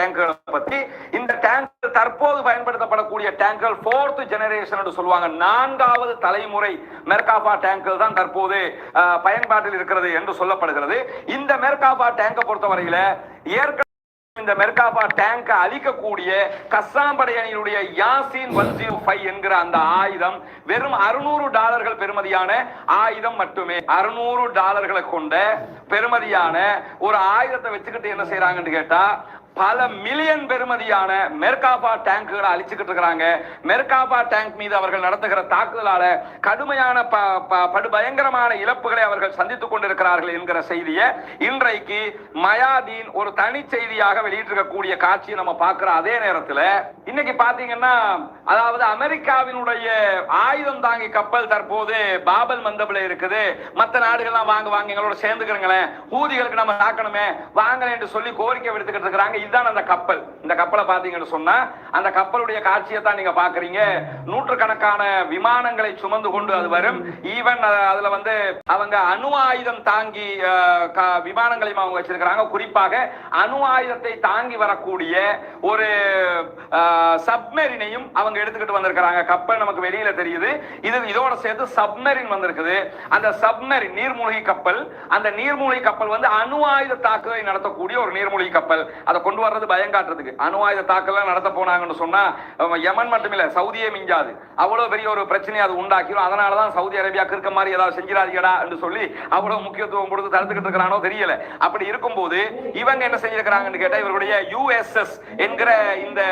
டேங்குகளை பத்தி. இந்த டேங்க் தற்போது பயன்படுத்தப்படக்கூடிய டேங்குகள் ஃபோர்த் ஜெனரேஷன் என்று சொல்லுவாங்க. நான்காவது தலைமுறை மெர்காபா டேங்குகள் தான் தற்போது பயன்பாட்டில் இருக்கிறது என்று சொல்லப்படுகிறது. இந்த மெர்காபா டேங்கை பொறுத்தவரையில ஏற்கனவே இந்த மெர்காபா டேங்கை அழிக்கக்கூடிய கஸ்ஸாம்படை அணியினுடைய யாசின் ஒன் ஜீரோ ஃபைவ் என்கிற அந்த ஆயுதம் வெறும் அறுநூறு டாலர்கள் பெறுமதியான ஆயுதம் மட்டுமே. அறுநூறு டாலர்களை கொண்ட பெறுமதியான ஒரு ஆயுதத்தை வச்சுக்கிட்டு என்ன செய்யறாங்கன்னு கேட்டா பல மில்லியன் பெறுமதியான மெர்காபா டேங்குகளை அழிச்சுக்கிட்டு இருக்கிறாங்க. மெர்காபா டேங்க் மீது அவர்கள் நடத்துகிற தாக்குதலால கடுமையான படுபயங்கரமான இழப்புகளை அவர்கள் சந்தித்துக் கொண்டிருக்கிறார்கள் என்கிற செய்தியை இன்றைக்கு மயாதீன் ஒரு தனி செய்தியாக வெளியிட்டிருக்கக்கூடிய காட்சியை நம்ம பார்க்கிற அதே நேரத்தில் இன்னைக்கு பாத்தீங்கன்னா அதாவது அமெரிக்காவினுடைய ஆயுதம் தாங்கி கப்பல் தற்போது பாபல் மந்தபில் இருக்குது. மற்ற நாடுகள்லாம் வாங்க வாங்க எங்களோட சேர்ந்துக்கிறங்களேன் ஊதிகளுக்கு நம்ம தாக்கணுமே வாங்கல என்று சொல்லி கோரிக்கை விடுத்துக்கிட்டு இருக்கிறாங்க. இதுதான் அந்த கப்பல். இந்த கப்பலை பார்த்தீங்கன்னு சொன்னா அந்த கப்பலுடைய காட்சியை தான் நீங்க பாக்குறீங்க நூற்றுக்கணக்கான விமானங்களை சுமந்து கொண்டு அது வரும். ஈவன் அதுல வந்து அவங்க அணு ஆயுதம் தாங்கி விமானங்களையும் அவங்க வச்சிருக்கிறாங்க. குறிப்பாக அணு ஆயுதத்தை தாங்கி வரக்கூடிய ஒரு சப்மெரினையும் அவங்க எடுத்துக்கிட்டு வந்திருக்கிறாங்க. கப்பல் நமக்கு வெளியில தெரியுது. இது இதோட சேர்த்து சப்மெரின் வந்திருக்குது. அந்த சப்மெரின் நீர்மூழ்கி கப்பல் அந்த நீர்மூழ்கி கப்பல் வந்து அணு ஆயுத தாக்குதலை நடத்தக்கூடிய ஒரு நீர்மூழ்கி கப்பல். அதை கொண்டு வர்றது பயம் காட்டுறதுக்கு. அணு ஆயுத தாக்குதல் நடத்த போனாங்கன்னு சொன்னா யமன் மட்டும் இல்ல சவுதியே மிஞ்சாது. அவ்வளவு பெரிய ஒரு பிரச்சனையை அது உண்டாக்கிடும் அதனால தான் சவுதி அரேபியா இருக்க மாதிரி ஏதாவது செஞ்சிடாதீங்கடா என்று சொல்லி அவ்வளவு முக்கியத்துவம் கொடுத்து தடுத்துக்கிட்டு இருக்கிறானோ தெரியல. அப்படி இருக்கும்போது இவங்க என்ன செஞ்சிருக்கிறாங்கன்னு கேட்டா இவருடைய யுஎஸ்எஸ் என்கிற இந்த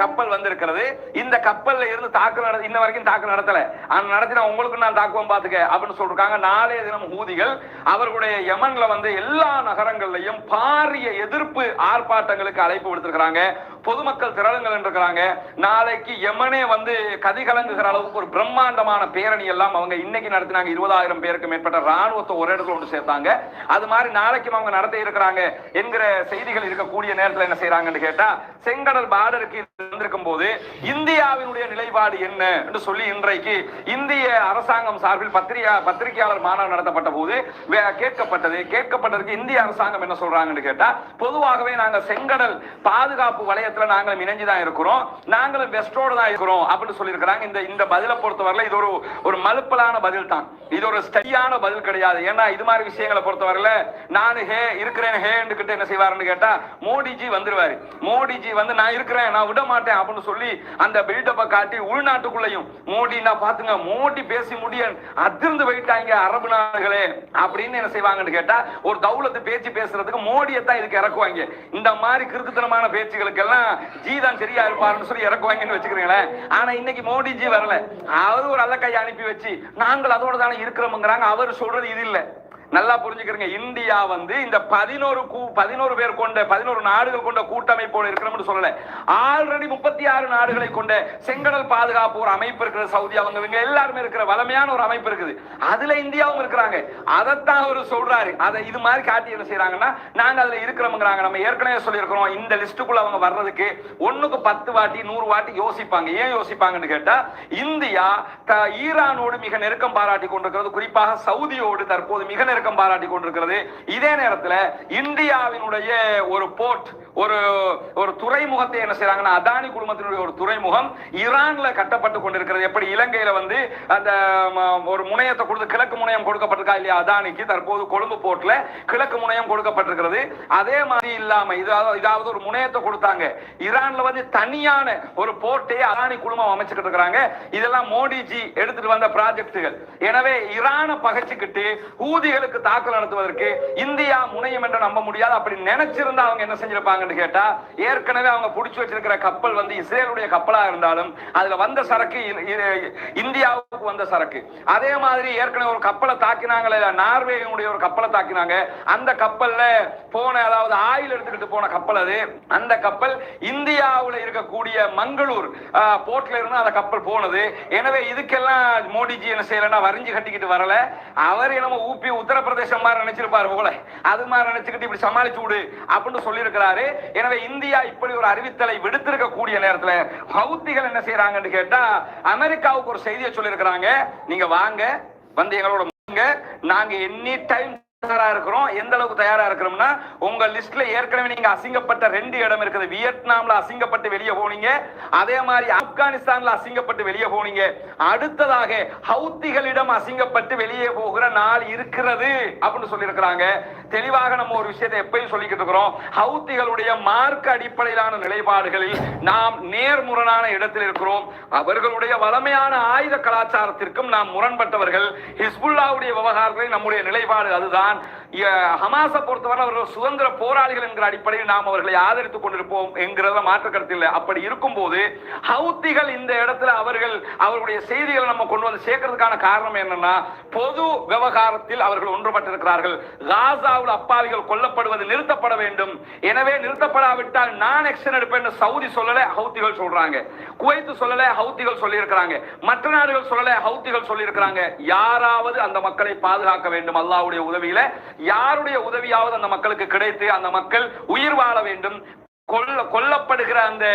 கப்பல் வந்திருக்கிறது. இந்த கப்பல்ல இருந்து தாக்குதல் நட இன்ன வரைக்கும் தாக்குதல் நடத்தல. ஆனா நடத்தினா உங்களுக்கு நான் தாக்குவோம் பாத்துக்க அப்படின்னு சொல்றாங்க நாளைய தினம் ஊதிகள். அவர்களுடைய யமன்ல வந்து எல்லா நகரங்கள்லையும் பாரிய எதிர்ப்பு ஆர்ப்பாட்டங்களுக்கு அழைப்பு விடுத்திருக்கிறாங்க. பொதுமக்கள் திரளுங்கள் இருக்கிறாங்க நாளைக்கு எமனே வந்து கதி கலங்குகிற அளவுக்கு ஒரு பிரம்மாண்டமான பேரணி எல்லாம் அவங்க இன்னைக்கு நடத்தினாங்க. இருபதாயிரம் பேருக்கு மேற்பட்ட ராணுவத்தை ஒரு இடத்துல கொண்டு சேர்த்தாங்க. அது மாதிரி நாளைக்கும் அவங்க நடத்த இருக்கிறாங்க என்கிற செய்திகள் இருக்கக்கூடிய நேரத்தில் என்ன செய்யறாங்கன்னு கேட்டா செங்கடல் பார்டருக்கு வந்திருக்கும் போது இந்தியாவினுடைய நிலைப்பாடு என்ன என்று சொல்லி இன்றைக்கு இந்திய அரசாங்கம் சார்பில் பத்திரிகா பத்திரிகையாளர் மாநாடு நடத்தப்பட்ட போது கேட்கப்பட்டது. கேட்கப்பட்டதுக்கு இந்திய அரசாங்கம் என்ன சொல்றாங்கன்னு கேட்டா பொதுவாகவே நாங்க செங்கடல் பாதுகாப்பு வலயத்துல நாங்களும் இணைஞ்சுதான் இருக்கிறோம். நாங்களும் வெஸ்டோட தான் இருக்கிறோம் அப்படின்னு சொல்லியிருக்கிறாங்க. இந்த இந்த பதிலை பொறுத்தவரையில இது ஒரு ஒரு மலுப்பலான பதில் தான் இது ஒரு ஸ்டடியான பதில் கிடையாது. ஏன்னா இது மாதிரி விஷயங்களை பொறுத்தவரையில நான் ஹே இருக்கிறேன் ஹேன்னு கிட்ட என்ன செய்வாருன்னு கேட்டா மோடிஜி வந்துருவாரு. மோடிஜி வந்து நான் இருக்கிறேன் நான் விட மாட்டேன் அப்படின்னு சொல்லி அந்த பில்டப்பை காட்டி உள்நாட்டுக்குள்ளையும் மோடி நான் பாத்துங்க மோடி பேசி முடிய அதிர்ந்து போயிட்டாங்க அரபு நாடுகளே அப்படின்னு என்ன செய்வாங்கன்னு கேட்டா ஒரு தௌலத்து பேச்சு பேசுறதுக்கு மோடியை தான் இதுக்கு இறக்குவாங்க. இந்த மாதிரி கிறுக்குத்தனமான பேச்சுகளுக்கு எல்லாம் ஜி தான் சரியா இருப்பாருன்னு சொல்லி இறக்குவாங்கன்னு வச்சுக்கிறீங்களேன் ஆனா இன்னைக்கு மோடி ஜி வரல. அவரு ஒரு அல்ல கையை அனுப்பி வச்சு நாங்கள் அதோட தானே இருக்கிறோம்ங்கிறாங்க. அவர் சொல்றது இது இல்ல. நல்லா புரிஞ்சுக்கிறீங்க. இந்தியா வந்து இந்த பதினோரு கூ- பதினோரு பேர் கொண்ட பதினோரு நாடுகள் கொண்ட கூட்டமைப்போடு இருக்கிறோம்னு சொல்லல. ஆல்ரெடி முப்பத்தி ஆறு நாடுகளை கொண்ட செங்கடல் பாதுகாப்பு ஒரு அமைப்பு இருக்கிற சவுதி அவங்க. இவங்க எல்லாருமே இருக்கிற வளமையான ஒரு அமைப்பு இருக்குது. அதுல இந்தியாவும் இருக்கிறாங்க. அதைத்தான் அவர் சொல்றாரு. அதை இது மாதிரி காட்டி என்ன செய்யறாங்கன்னா நாங்க அதுல இருக்கிறோம்ங்கிறாங்க. நம்ம ஏற்கனவே சொல்லியிருக்கிறோம். இந்த லிஸ்டுக்குள்ள அவங்க வர்றதுக்கு ஒண்ணுக்கு பத்து வாட்டி நூறு வாட்டி யோசிப்பாங்க. ஏன் யோசிப்பாங்கன்னு கேட்டா இந்தியா ஈரானோடு மிக நெருக்கம் பாராட்டி கொண்டிருக்கிறது. குறிப்பாக சவுதியோடு தற்போது மிக நெருக்கம் பாராட்டி கொண்டிருக்கிறது. இதே நேரத்தில் இந்தியாவினுடைய ஒரு போர்ட் ஒரு ஒரு துறைமுகத்தை என்ன செய்றாங்கன்னா அதானி குழுமத்தினுடைய ஒரு துறைமுகம் ஈரான்ல கட்டப்பட்டு கொண்டிருக்கிறது. எப்படி? இலங்கையில வந்து அந்த ஒரு முனையத்தை கொடுத்து கிழக்கு முனையம் கொடுக்கப்பட்டிருக்கா இல்லையா? அதானிக்கு தற்போது கொழும்பு போர்ட்ல கிழக்கு முனையம் கொடுக்கப்பட்டிருக்கிறது. அதே மாதிரி இல்லாம இதாவது இதாவது ஒரு முனையத்தை கொடுத்தாங்க. ஈரான்ல வந்து தனியான ஒரு போர்ட்டே அதானி குழுமம் அமைச்சுக்கிட்டு இருக்கிறாங்க. இதெல்லாம் மோடிஜி எடுத்துட்டு வந்த ப்ராஜெக்டுகள் எனவே ஈரானை பகைச்சுக்கிட்டு ஊதிகளுக்கு தாக்கல் நடத்துவதற்கு இந்தியா முனையம் என்று நம்ப முடியாது. அப்படி நினைச்சிருந்தா அவங்க என்ன செஞ்சிருப்பாங்க? செஞ்சிருப்பாங்கன்னு கேட்டா ஏற்கனவே அவங்க புடிச்சு வச்சிருக்கிற கப்பல் வந்து இஸ்ரேலுடைய கப்பலா இருந்தாலும் அதுல வந்த சரக்கு இந்தியாவுக்கு வந்த சரக்கு. அதே மாதிரி ஏற்கனவே ஒரு கப்பலை தாக்கினாங்களே நார்வேயினுடைய ஒரு கப்பலை தாக்கினாங்க. அந்த கப்பல்ல போன அதாவது ஆயில் எடுத்துக்கிட்டு போன கப்பல் அது. அந்த கப்பல் இந்தியாவுல இருக்கக்கூடிய மங்களூர் ஆஹ், போர்ட்ல இருந்து அந்த கப்பல் போனது. எனவே இதுக்கெல்லாம் மோடிஜி என்ன செய்யலன்னா வரிஞ்சு கட்டிக்கிட்டு வரல. அவர் என்னமோ ஊப்பி உத்தரப்பிரதேசம் மாதிரி நினைச்சிருப்பாரு போல. அது மாதிரி நினைச்சுக்கிட்டு இப்படி சமாளிச்சு விடு அப்படின்னு சொல்லியிருக்கிறாரு. எனவே இந்தியா இப்படி ஒரு அறிவித்தலை விடுத்திருக்க கூடிய நேரத்துல ஹவுத்திகள் என்ன செய்யறாங்கன்னு கேட்டா அமெரிக்காவுக்கு ஒரு செய்தியை சொல்லியிருக்கிறாங்க. நீங்க வாங்க வந்து எங்களோட நாங்க எனி டைம் தயாரா இருக்கிறோம். எந்த அளவுக்கு தயாரா இருக்கிறோம்னா உங்க லிஸ்ட்ல ஏற்கனவே நீங்க அசிங்கப்பட்ட ரெண்டு இடம் இருக்குது. வியட்நாம்ல அசிங்கப்பட்டு வெளியே போனீங்க. அதே மாதிரி ஆப்கானிஸ்தான்ல அசிங்கப்பட்டு வெளியே போனீங்க. அடுத்ததாக ஹவுத்திகளிடம் அசிங்கப்பட்டு வெளியே போகிற நாள் இருக்கிறது அப்படின்னு சொல்லியிருக்கிறாங்க. தெளிவாக நம்ம ஒரு விஷயத்தை எப்பயும் சொல்லிக்கிட்டு இருக்கிறோம். ஹவுத்திகளுடைய மார்க்க அடிப்படையிலான நிலைப்பாடுகளில் நாம் நேர்முரணான இடத்தில் இருக்கிறோம். அவர்களுடைய வளமையான ஆயுத கலாச்சாரத்திற்கும் நாம் முரண்பட்டவர்கள். ஹிஸ்புல்லாவுடைய விவகாரங்களில் நம்முடைய நிலைப்பாடு அதுதான். எ- பொறுத்தவரை அவர்கள் சுதந்திர போராளிகள் என்கிற அடிப்படையில் நாம் அவர்களை ஆதரித்துக் கொண்டிருப்போம் என்கிறத மாற்று கருத்து இல்லை. அப்படி இருக்கும்போது ஹவுத்திகள் இந்த இடத்துல அவர்கள் அவர்களுடைய செய்திகளை நம்ம கொண்டு வந்து சேர்க்கறதுக்கான காரணம் என்னன்னா பொது விவகாரத்தில் அவர்கள் ஒன்றுபட்டிருக்கிறார்கள். காசா காசாவில் அப்பாவிகள் கொல்லப்படுவது நிறுத்தப்பட வேண்டும். எனவே நிறுத்தப்படாவிட்டால் நான் எக்ஷன் எடுப்பேன் சவுதி சொல்லல ஹவுத்திகள் சொல்றாங்க. குவைத்து சொல்லல ஹவுத்திகள் சொல்லியிருக்கிறாங்க. மற்ற நாடுகள் சொல்லல ஹவுத்திகள் சொல்லியிருக்கிறாங்க. யாராவது அந்த மக்களை பாதுகாக்க வேண்டும் அல்லாவுடைய உதவியில. யாருடைய உதவியாவது அந்த மக்களுக்கு கிடைத்து அந்த மக்கள் உயிர் வாழ வேண்டும். கொல்ல கொல்லப்படுகிற அந்த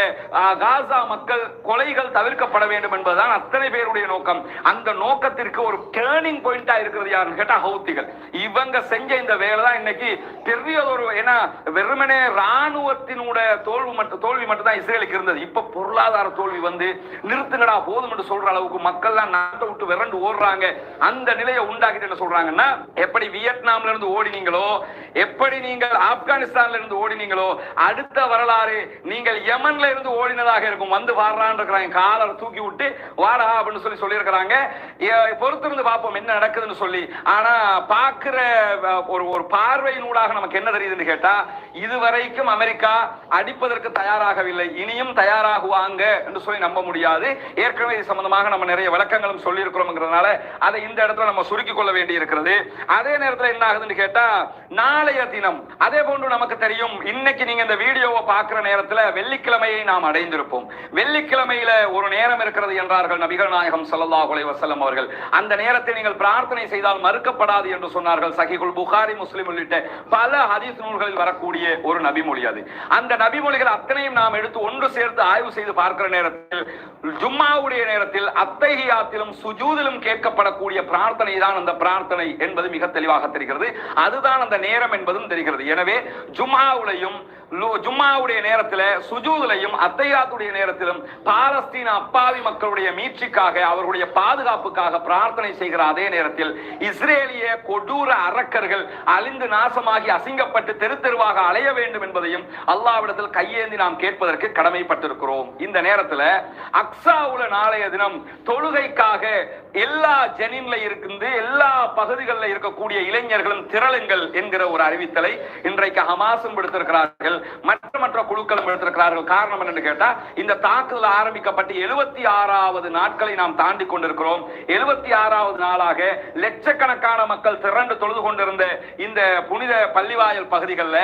காசா மக்கள் கொலைகள் தவிர்க்கப்பட வேண்டும் என்பதுதான் அத்தனை பேருடைய நோக்கம். அந்த நோக்கத்திற்கு ஒரு டேர்னிங் பாயிண்டா இருக்கிறது யாருன்னு கேட்டா ஹவுத்திகள். இவங்க செஞ்ச இந்த வேலை தான் இன்னைக்கு பெரிய ஒரு ஏன்னா வெறுமனே ராணுவத்தினோட தோல்வி மட்டும் தோல்வி மட்டும் தான் இஸ்ரேலுக்கு இருந்தது. இப்ப பொருளாதார தோல்வி வந்து நிறுத்துங்கடா போதும் என்று சொல்ற அளவுக்கு மக்கள் எல்லாம் நாட்டை விட்டு விரண்டு ஓடுறாங்க. அந்த நிலையை உண்டாக்கிட்டு என்ன சொல்றாங்கன்னா எப்படி வியட்நாம்ல இருந்து ஓடினீங்களோ எப்படி நீங்கள் ஆப்கானிஸ்தான்ல இருந்து ஓடினீங்களோ அடுத்த வரலாறு. நீங்கள் யமன்ல இருந்து ஓடினதாக இருக்கும். வந்து வாடுறான் இருக்கிறாங்க. காலர் தூக்கி விட்டு வாடா அப்படின்னு சொல்லி சொல்லியிருக்கிறாங்க. பொறுத்திருந்து பார்ப்போம் என்ன நடக்குதுன்னு சொல்லி. ஆனா பார்க்கிற அஹ், ஒரு ஒரு பார்வையினூடாக நமக்கு என்ன தெரியுதுன்னு கேட்டா இதுவரைக்கும் அமெரிக்கா அடிப்பதற்கு தயாராகவில்லை. இனியும் தயாராகுவாங்க என்று சொல்லி நம்ப முடியாது. ஏற்கனவே இது சம்பந்தமாக நம்ம நிறைய விளக்கங்களும் சொல்லி இருக்கிறோம்ங்கிறதுனால அதை இந்த இடத்துல நம்ம சுருக்கி கொள்ள வேண்டி இருக்கிறது அதே நேரத்தில் என்ன ஆகுதுன்னு கேட்டா நாளைய தினம். அதே போன்று நமக்கு தெரியும். இன்னைக்கு நீங்க இந்த வீடியோவை பார்க்கிற நேரத்தில் வெள்ளிக்கிழமையை நாம் அடைந்திருப்போம். வெள்ளிக்கிழமையில ஒரு நேரம் இருக்கிறது என்றார்கள் நபிகள் நாயகம் சல்லா குலை வஸல்லம் அவர்கள். அந்த நேரத்தை நீங்கள் பிரார்த்தனை செய்தால் மறுக்கப்படாது என்று சொன்னார்கள். சகிகுல் புகாரி முஸ்லிம் உள்ளிட்ட பல ஹதீஸ் நூல்களில் வரக்கூடிய ஒரு நபிமொழி அது. அந்த நபிமொழிகள் அத்தனையும் நாம் எடுத்து ஒன்று சேர்த்து ஆய்வு செய்து பார்க்கிற நேரத்தில் ஜும்மாவுடைய நேரத்தில் அத்தகையாத்திலும் சுஜூதிலும் கேட்கப்படக்கூடிய பிரார்த்தனை தான் அந்த பிரார்த்தனை என்பது மிக தெளிவாக தெரிகிறது. அதுதான் அந்த நேரம் என்பதும் தெரிகிறது. எனவே ஜும்மாவுலையும் ஜும்மாவுடைய நேரத்தில் சுஜூதுலையும் அத்தையாத்துடைய நேரத்திலும் பாலஸ்தீன அப்பாவி மக்களுடைய மீட்சிக்காக அவர்களுடைய பாதுகாப்புக்காக பிரார்த்தனை செய்கிற அதே நேரத்தில் இஸ்ரேலிய கொடூர அரக்கர்கள் அழிந்து நாசமாகி அசிங்கப்பட்டு தெரு தெருவாக அலைய வேண்டும் என்பதையும் அல்லாவிடத்தில் கையேந்தி நாம் கேட்பதற்கு கடமைப்பட்டிருக்கிறோம். இந்த நேரத்தில் அக்ஸாவுல நாளைய தினம் தொழுகைக்காக எல்லா ஜெனின்ல இருந்து எல்லா பகுதிகளில் இருக்கக்கூடிய இளைஞர்களும் திரளுங்கள் என்கிற ஒரு அறிவித்தலை இன்றைக்கு ஹமாசம் விடுத்திருக்கிறார்கள். மற்ற மற்ற குழுக்களும் எடுத்திருக்கிறார்கள். காரணம் என்னன்னு கேட்டா இந்த தாக்குதல் ஆரம்பிக்கப்பட்டு எழுபத்தி ஆறாவது நாட்களை நாம் தாண்டி கொண்டிருக்கிறோம். எழுபத்தி ஆறாவது நாளாக லட்சக்கணக்கான மக்கள் திரண்டு தொழுது கொண்டிருந்த இந்த புனித பள்ளிவாயல் பகுதிகளில்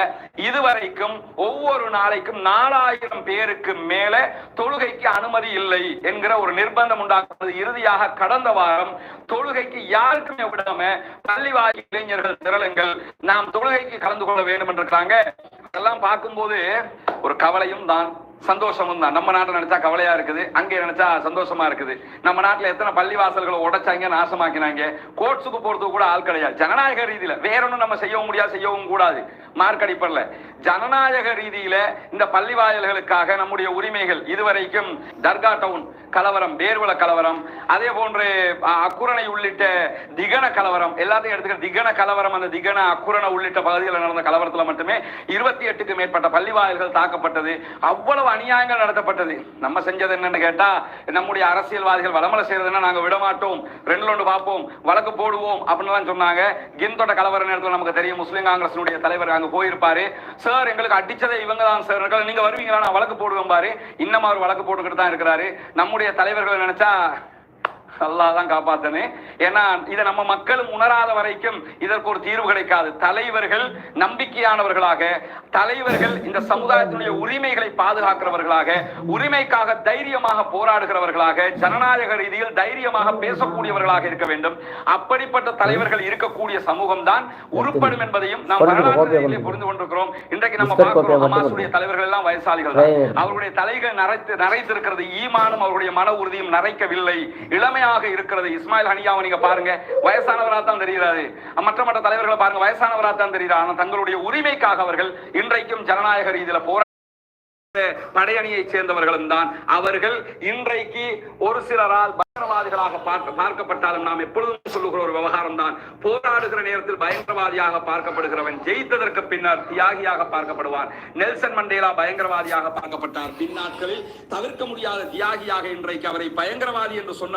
இதுவரைக்கும் ஒவ்வொரு நாளைக்கும் நாலாயிரம் பேருக்கு மேல தொழுகைக்கு அனுமதி இல்லை என்கிற ஒரு நிர்பந்தம் உண்டாக்குவது இறுதியாக கடந்த வாரம் தொழுகைக்கு யாருக்குமே விடாம பள்ளிவாயல் இளைஞர்கள் திரளுங்கள் நாம் தொழுகைக்கு கலந்து கொள்ள வேண்டும் என்று இருக்காங்க அதெல்லாம் பார்க்கும்போது ஒரு கவலையும் தான் சந்தோஷமும் தான். நம்ம நாட்டில் நினைச்சா கவலையா இருக்குது அங்கே நினைச்சா சந்தோஷமா இருக்குது. நம்ம நாட்டில் எத்தனை பள்ளி வாசல்களை உடைச்சாங்க நாசமாக்கினாங்க. கோர்ட்ஸுக்கு போறதுக்கு கூட ஆள் கிடையாது. ஜனநாயக ரீதியில வேற ஒன்றும் நம்ம செய்யவும் முடியாது செய்யவும் கூடாது. மார்க் அடிப்படல ஜனநாயக ரீதியில இந்த பள்ளி வாயல்களுக்காக நம்முடைய உரிமைகள் இதுவரைக்கும் தர்கா டவுன் கலவரம் பேர்வல கலவரம் அதே போன்று அக்குரணை உள்ளிட்ட திகன கலவரம் எல்லாத்தையும் எடுத்துக்க திகன கலவரம் அந்த திகன அக்குரண உள்ளிட்ட பகுதிகளில் நடந்த கலவரத்துல மட்டுமே இருபத்தி எட்டுக்கு மேற்பட்ட பள்ளிவாயல்கள் தாக்கப்பட்டது. அவ்வளவு அநியாயங்கள் நடத்தப்பட்டது. நம்ம செஞ்சது என்னன்னு கேட்டா நம்முடைய அரசியல்வாதிகள் வளமலை செய்யறதுன்னா நாங்க விடமாட்டோம். ரெண்டு ஒன்று பார்ப்போம். வழக்கு போடுவோம் அப்படின்னு சொன்னாங்க. கிந்தோட கலவர நேரத்தில் நமக்கு தெரியும் முஸ்லீம் காங்கிரசினுடைய தலைவர் அங்க போயிருப்பாரு. சார் எங்களுக்கு அடிச்சதே இவங்க தான் சார். நீங்க வருவீங்களா? நான் வழக்கு போடுவேன் பாரு. இன்னும் அவர் வழக்கு போட்டுக்கிட்டு தான் இருக்கிறாரு. நம்முடைய தலைவர்கள் நினைச்சா அல்லாஹ் தான் காப்பாத்தனு ஏன்னா இதை நம்ம மக்களும் உணராத வரைக்கும் இதற்கு ஒரு தீர்வு கிடைக்காது. தலைவர்கள் நம்பிக்கையானவர்களாக தலைவர்கள் இந்த சமுதாயத்தினுடைய உரிமைகளை பாதுகாக்கிறவர்களாக உரிமைக்காக தைரியமாக போராடுகிறவர்களாக ஜனநாயக ரீதியில் தைரியமாக பேசக்கூடியவர்களாக இருக்க வேண்டும். அப்படிப்பட்ட தலைவர்கள் இருக்கக்கூடிய சமூகம் தான் உருப்படும் என்பதையும் நாம் வரலாற்று புரிந்து கொண்டிருக்கிறோம் இன்றைக்கு நம்ம பார்க்கிறோம் தலைவர்கள் எல்லாம் வயசாளிகள் தான். அவர்களுடைய தலைகள் நரைத்து நரைத்திருக்கிறது. ஈமானும் அவருடைய மன உறுதியும் நரைக்கவில்லை. இளமையான உண்மையாக இருக்கிறது. இஸ்மாயில் ஹனியாவை நீங்க பாருங்க. வயசானவரா தான் தெரிகிறாரு. மற்ற மற்ற தலைவர்களை பாருங்க. வயசானவரா தான் தெரிகிறார். ஆனால் தங்களுடைய உரிமைக்காக அவர்கள் இன்றைக்கும் ஜனநாயக ரீதியில போற படையணியை சேர்ந்தவர்களும் தான். அவர்கள் இன்றைக்கு ஒரு சிலரால் பயங்கரவாதிகளாக பார்க்கப்பட்டாலும் நாம் எப்பொழுதும் சொல்லுகிற ஒரு விவகாரம் தான். போராடுகிற நேரத்தில் பயங்கரவாதியாக பார்க்கப்படுகிறவன் ஜெயித்ததற்கு பின்னர் தியாகியாக பார்க்கப்படுவான். Nelson Mandela பயங்கரவாதியாக பார்க்கப்பட்டார். பின்னாட்களில் தவிர்க்க முடியாத தியாகியாக இன்றைக்கு அவரை பயங்கரவாதி என்று சொன்ன